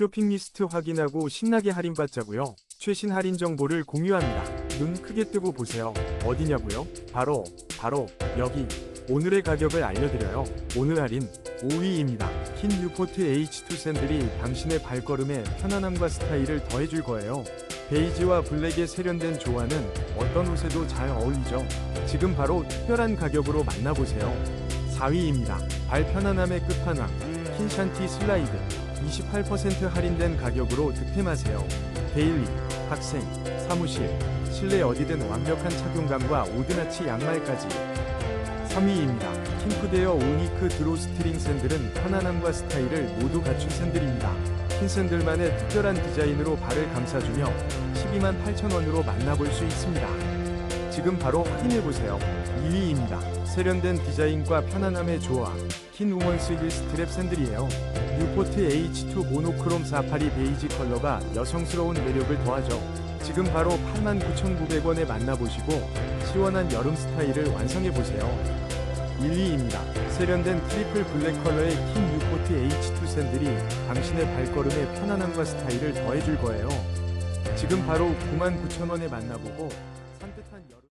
쇼핑 리스트 확인하고 신나게 할인받자고요. 최신 할인 정보를 공유합니다. 눈 크게 뜨고 보세요. 어디냐고요? 바로 바로 여기. 오늘의 가격을 알려드려요. 오늘 할인 5위입니다. 흰 뉴포트 H2 샌들이 당신의 발걸음에 편안함과 스타일을 더해줄 거예요. 베이지와 블랙의 세련된 조화는 어떤 옷에도 잘 어울리죠. 지금 바로 특별한 가격으로 만나보세요. 4위입니다. 발 편안함의 끝판왕 흰 샨티 슬라이드 28% 할인된 가격으로 득템하세요. 데일리, 학생, 사무실, 실내 어디든 완벽한 착용감과 오드나치 양말까지 3위입니다. 킹크데어 오니크 드로 스트링 샌들은 편안함과 스타일을 모두 갖춘 샌들입니다. 흰 샌들만의 특별한 디자인으로 발을 감싸주며 12만 8천원으로 만나볼 수 있습니다. 지금 바로 확인해보세요. 2위입니다. 세련된 디자인과 편안함의 조화. 흰 우먼스 힐 스트랩 샌들이에요. 뉴포트 H2 모노크롬 482 베이지 컬러가 여성스러운 매력을 더하죠. 지금 바로 89,900원에 만나보시고 시원한 여름 스타일을 완성해보세요. 1위입니다. 세련된 트리플 블랙 컬러의 흰 뉴포트 H2 샌들이 당신의 발걸음에 편안함과 스타일을 더해줄 거예요. 지금 바로 99,000원에 만나보고 산뜻한 여름